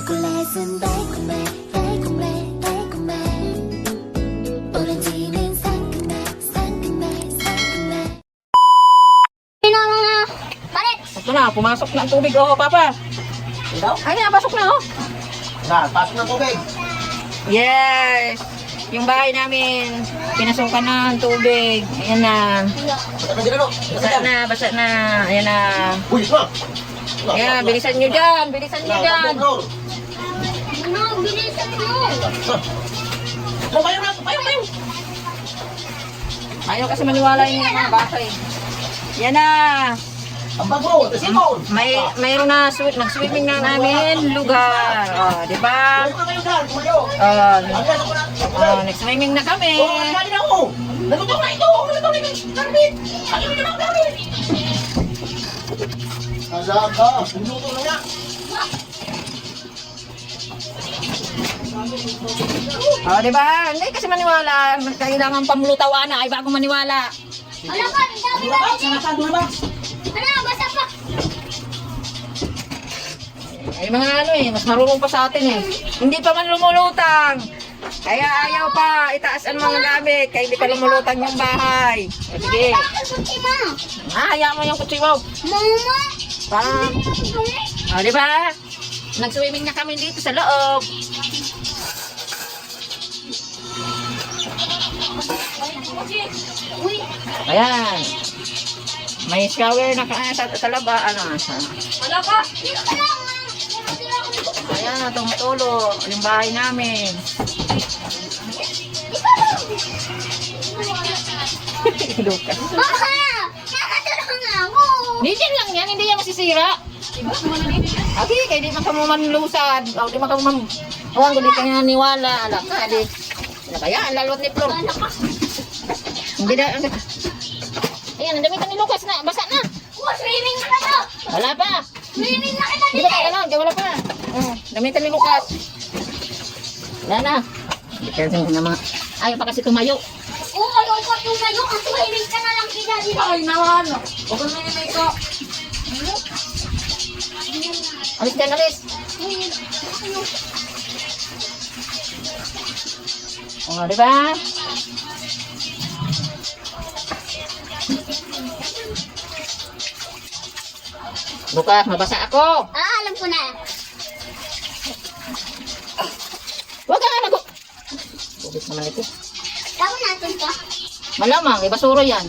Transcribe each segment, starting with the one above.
초콜릿은 달콤해 달콤해 달콤해 오렌지는 상큼해 상큼해 상큼해 Sino ang mga palit? Ito na, pumasok na ang tubig. Oh, Papa. Ay, na, pasok na, oh. Na, pasok ng tubig. Yes! Yung bahay namin, pinasukan na ang tubig. Ayan na. Basta ka dyan, ano? Basta Basa dyan. na, basa na. Ayan na. Uy, ito na. Wala, Ayan, wala, bilisan nyo dyan. Bilisan nyo wala. dyan. Mo. wala. Oh, kayo na, kayo, kayo. Ayaw kasi maniwala yung mga bata eh. Yan na. Ang bago, the simple. May mayroon na swi- nag-swimming na namin lugar. Oh, di ba? Ano kayo dyan? Tumayo. Oh, Ang gano'n ko na. oh, nag-swimming na kami. Oh, nagkali na ako. Naluto na ito. Naluto na ito. Karmit. Ano yun ang karmit? Alaga. Naluto na nga. Oh, di ba? Hindi kasi maniwala. Kailangan pamulutawan na ay bago maniwala. Wala pa, ang dami na. Ano, basa pa. Ay mga ano eh, mas marunong pa sa atin eh. Hindi pa man lumulutang. Kaya ayaw pa itaas ang mga gamit. Kaya hindi pa lumulutang yung bahay. O, sige. Ah, hayaan mo yung kutsi mo. Mama. Parang, o, di ba? Nag-swimming na kami dito sa loob. Ayan. May shower na ka sa, sa laba. Ano? Sa, wala pa. Lang. ah. ayan, tumutulo. Yung bahay namin. Lucas. Baka, nakatulong ako. Di dyan lang yan, hindi yan masisira. Okay, kaya di man ka mo manlusad. O, di man ka mo man... Huwag ko di ka nga niwala. Ala ka, di. Ano kaya? Ang lalot ni Flor. Hindi na... Ayan, ang damitan ni Lucas na. Basa na. Oh, swimming na to. Wala pa. Swimming na kita Di ba tayo ano? Di wala pa. Oh, damitan ni Lucas. Wala na. Ka rin na mga... Ayaw pa kasi tumayo. Oo, ayaw pa tumayo. Ang swimming ka na lang kita dito. Ay, nawan. Huwag ko na ko. Alis dyan, alis. O, Oh, di ba? Bukas, mabasa ako. Ah, alam ko na. Huwag ka nga nag... Bubis naman ito. Tawag natin to. Malamang, may basura yan.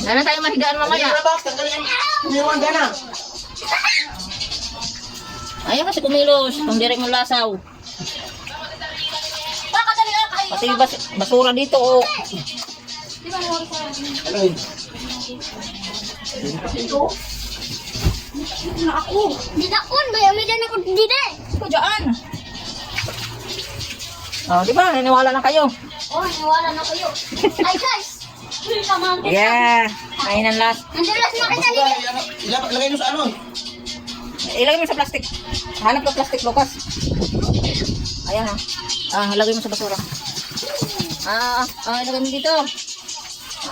Wala na tayo mahigaan mamaya. Ano na box? Tanggalin ang umiwan ka na. Ayaw kasi kumilos, kung direk mo lasaw. Pati yung bas- basura dito, oh. Di ba nawag sa Ano yun? na ako. Di na kun, may umidan ako dide. Ito dyan. Oh, di ba? Naniwala na kayo. Oh, nawala na kayo. Ay, guys. Yeah. Ayun ang last. Nandulas na kita dide. Ilagay ilagay mo sa ano? Ilagay mo sa plastic. Hanap ka plastic, Lucas. Ayan ah. Ah, lagay mo sa basura. Ah, ah, ilagay mo dito.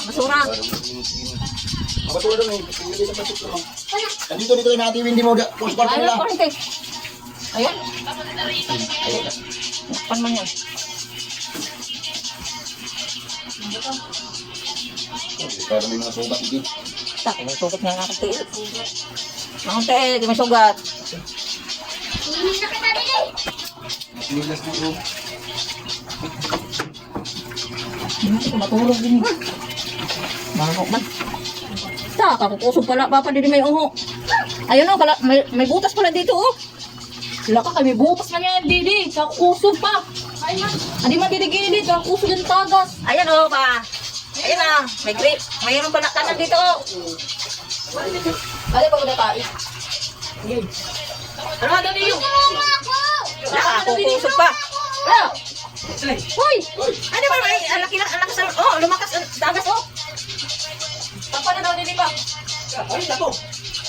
Basura. Ang basura doon eh. Nandito dito yung natin hindi mo sa kwarto Ayun, nila. kurente. Ayun. Nakpan man yan. Pero may mga sugat dito. Tak, may sugat nga nakang tiil. Nakang tiil, may sugat. Hindi na kita dide. Sinilas dito. Hindi, matulog din. Manok man. Tak, kakukusog pala. Papa, hindi may uho. Ayun o, kala, may, may butas pala dito oh. Wala ka, may butas na yan, Didi. Kakusog pa. Hindi man didigilid, kakusog yung tagas. Ayan o, pa. Ayan na, may grip. Mayroon pala kanan dito oh. Ano ba ko na tayo? Ano nga dali yung? Tulungan ako. Nakakukusog pa. Ano? Hoy! Ano ba ang laki ng anak sa oh, lumakas tagas oh. Papa na daw nili ba? Ay, nako.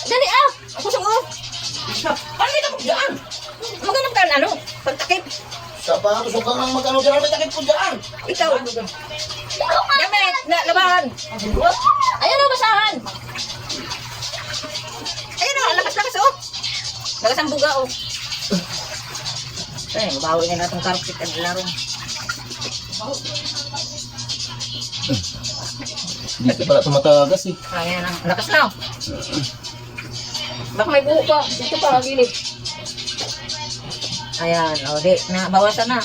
Dali ah! Ang kusog oh. Paano dito ko dyan? Magandang ka ano? Pagtakip. Sapatos, huwag kang magkano dyan. May takip ko dyan. Ikaw. Damit na labahan. Ayan oh, basahan. Ayun oh, ang lakas-lakas oh. Lagas ang buga, oh. Eh, bawi na natong carpet at laro. Dito pala tumatagas eh. Ayan ang lakas na, oh. Baka may buo pa. Dito pa, gilid. Ayan, o, di, na, bawasan na.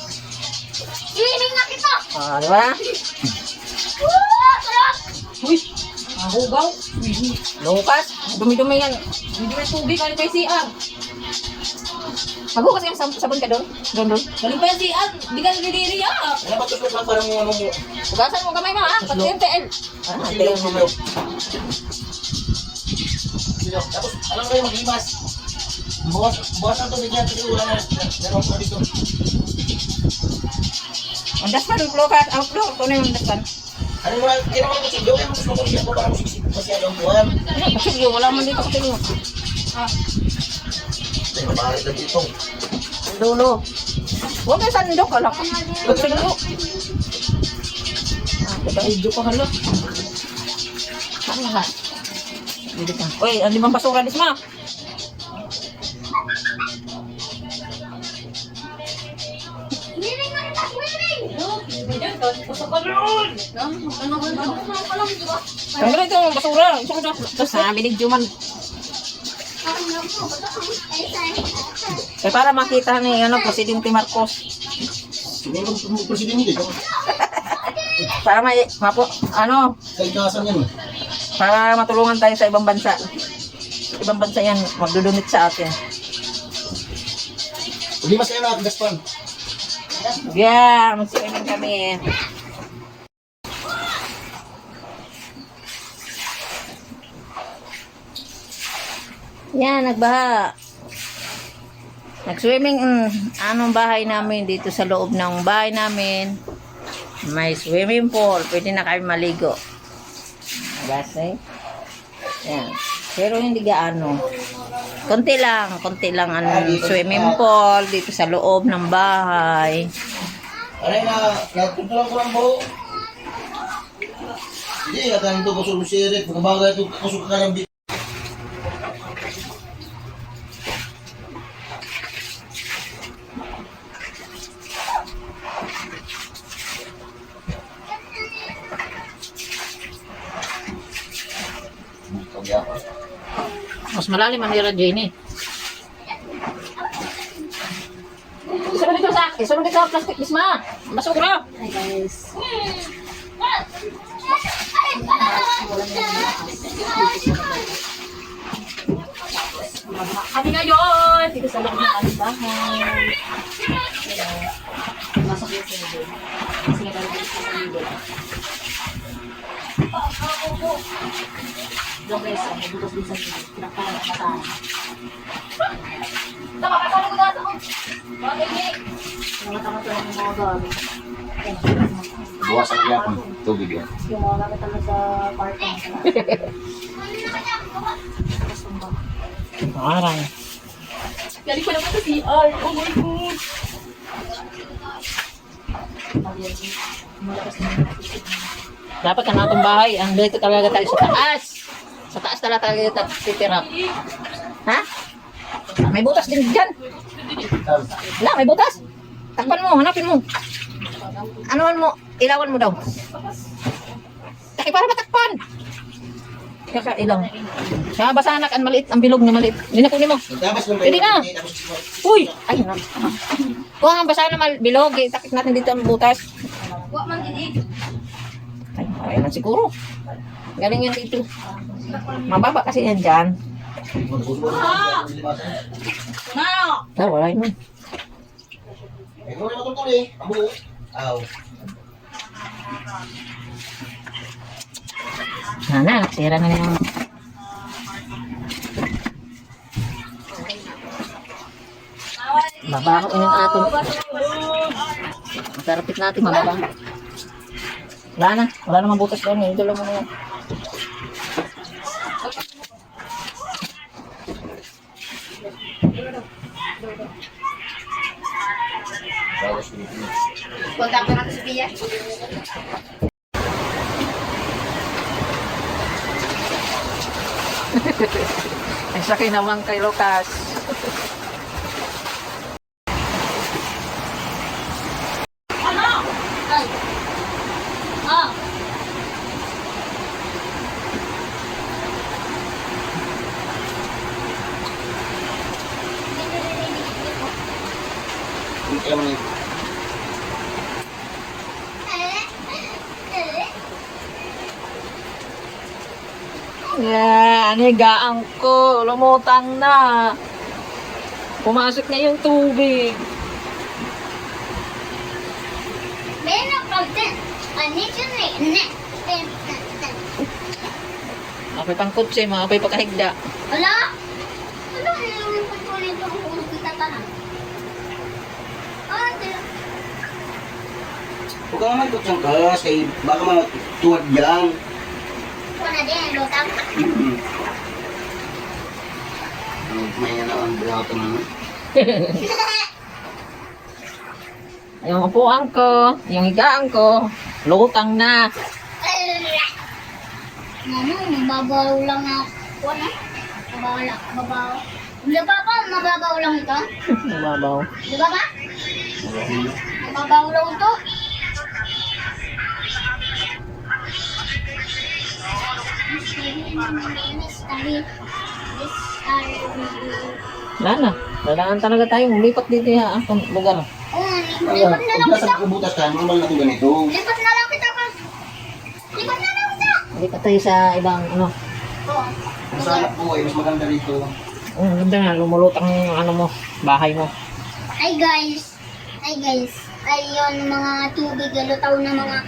Swimming na kita! O, di ba? Woo! Sarap! Uy, ang hugaw. Lukas, dumi-dumi yan. Hindi na tubig, galing kay CR. Maghugas yung sab- sabon ka doon? Doon, doon. Galing pa yung CR, hindi ka niliri ya. Ano ba ito lang parang ano mo? Hugasan mo kamay mo ha, pati yung TL. Ah, TL mo. Silaw. Tapos, alam kayo maglimas. Bukas, bukas ang tubig yan kasi wala na. Meron ko dito. Ang daspan, Lukas, ang floor, ito na yung daspan. Ano mo, kaya naman ko siglo, kaya mas makulit ako para musiksik masyadong buwan. Ano, kasi wala man dito kasi yung. Ah, Ay, mabarit lang dito. ang dulo. Huwag kayo sandok, wala ka. Sandok. Ah, diba, idyo pa halo. Saan lahat? Dito ka. Uy, ang limang basura, Disma. Swimming na kita! Swimming! Tanggal ito basura. Isa ko na. Tapos na, binigyo man. Eh, para makita ni ano, Presidente Marcos. Siguro kung presidente, Para may, mapo, ano, kaitasan yan. eh. para matulungan tayo sa ibang bansa. Ibang bansa yan, magdudunit sa atin. Limas kayo na, gaspan. Yeah, mag-swimming kami. Yan, nagbaha. Nag-swimming, mm, anong bahay namin dito sa loob ng bahay namin. May swimming pool. Pwede na kami maligo. Kasi, yan. Pero hindi gaano. Konti lang, konti lang ang swimming pool dito sa loob ng bahay. Aray na, nagtutulang ko lang po. Hindi, nakain ito kusog mo sirit. Pagkabaga ito kusog ka ng malalim ang Jenny. Isunod dito sa, isunod dito sa plastic bisma. Basura. Hi guys. Kami ngayon dito sa loob ng aming bahay. Masok yung sinigil. Kasi nagagalit sa sinigil. Diyan guys, ah, may butas din sa sinigil. Pinakalan ang matahan. Tama, kasama ko dito. Bakit eh? Mga tama-tama ng mga gamit. Buwas ang yapon. Tubig yan. Yung mga gamit naman sa parking. Aray. Galing pa naman sa CR. Oh my God. Dapat ang atong bahay, ang dito talaga tayo sa taas. Sa taas talaga tayo titira. Ha? May butas din dyan. Wala, may butas. Takpan mo, hanapin mo. Anuan mo, ilawan mo daw. Taki para matakpan. Kaka ilang. Kaya basanak ang maliit, ang bilog na maliit. Hindi na kunin mo. Pwede na. Uy! Ay, na. Kung ang basa na bilog, eh, takip natin dito ang butas. Wa man din Ay, ay na siguro. Galing yan dito. Mababa kasi yan dyan. Ah, wala yun. Ikaw na matutuloy. Abo. Aw. Sana, tira na yung... Mabaho yung aton. Masarapit natin, mabaho. Wala na. Wala namang butas doon. Ito lang mo na yan. Bawas ko dito. Kontak natin si Pia. Ay, sakay naman kay Lucas. Ay. Ah. Kaya man Yan, higaan ko. Lumutang na. Pumasok na yung tubig. Meron pag din. Ano yun eh? Ne. Apoy pang kutsi, mga apoy pagkahigda. Wala. Ano yung pagkulit ko kung kita tanong? Ah, sila. Huwag ka nga magkutsang kas, kay baka matuwad yan. Kuha na din, lutang. Mm-hmm. May ano ang brato na. Yung upuan ko, yung higaan ko, lutang na. Mama, mababaw lang ako. Ano? Mababaw lang. Mababaw. Di ba pa? Mababaw lang ito? Mababaw. Di ba ba? Mababaw lang ito? Wala na. Kailangan talaga tayong lumipat dito sa akong lugar. Oh, Ay, lipat na lang kita. ka kabutas ka, normal na ito ganito. Lipat na lang kita pa. Lipat na lang kita. Lipat tayo sa ibang ano. Oh. Ang salap po ay mas maganda dito. Ang ganda nga, lumulutang yung ano mo, bahay mo. Hi guys. Hi guys. Ayun mga tubig galutaw na mga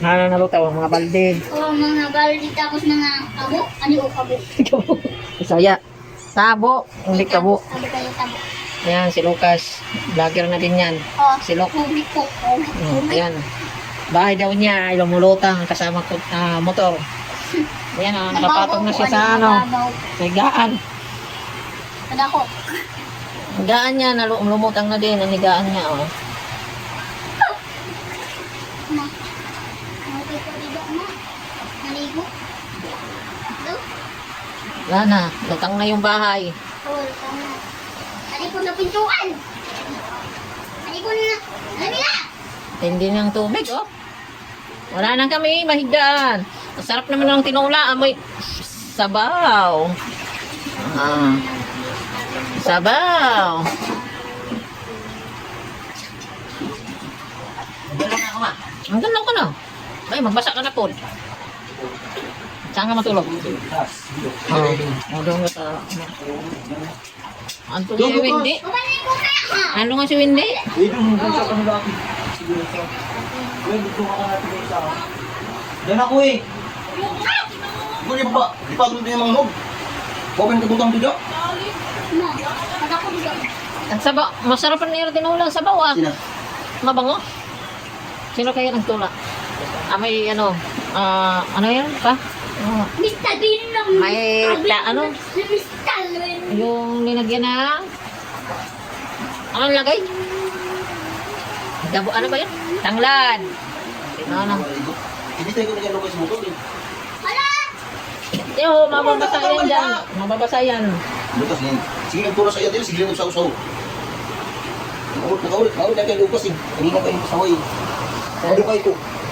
Nananalutaw ang mga balde. oh, mga baldi tapos mga kabo. Ano yung kabo? Isaya. Tabo. Hindi kabo. Kabo kayo tabo. Ayan, si Lucas. Vlogger na din yan. Oh, Si Lok. tubig po. Oh, Mm, ayan. Bahay daw niya ay lumulutang kasama ko, ah, motor. Ayan, ah, nakapatong na siya sa ano, sa higaan. Kada ko. Higaan niya, lumutang na din ang higaan niya. Oh. Ma. Okay po dito ma. Naligo. Ito. Wala na, lutang na yung bahay. Oh, tama. Naligo na pintuan. Naligo na. Alam na. Hindi ng tubig, oh. Wala na kami, mahigdaan. Ang sarap naman ng tinola, amoy sabaw. Ah. Sabaw. Ang ganda ko na. Ay, magbasa ka na po. Saan ka matulog? Oh, oh doon ka si Wendy? Mabalik ko kaya ha. Ano nga si sa... Diyan ako eh. Ikaw niya pa, di pa din yung mga hog. Open ka butang dito. Ang sabaw, masarap ang nero tinulang sabaw ah. Sina? Mabango. Sino kaya nagtula? Ah, may ano, ah, ano yan pa? Ah, Mr. Bean lang. May ta- ano? Mr. Bean. yung linagyan ng... Ano lagay? Dabo, ano ba yun? Tanglad. Sino ano? Hindi tayo kung nagano sa motor eh. Hala. Yo, mababasa yan dyan. Mababasa yan. Butas niyan. Sige, nagturo sa iyo din. Sige, nagsaw-saw. Nakaulit, nakaulit. Nakaulit na kay Lucas eh. Kanina kayo sa hoy. Nakaulit kayo ito.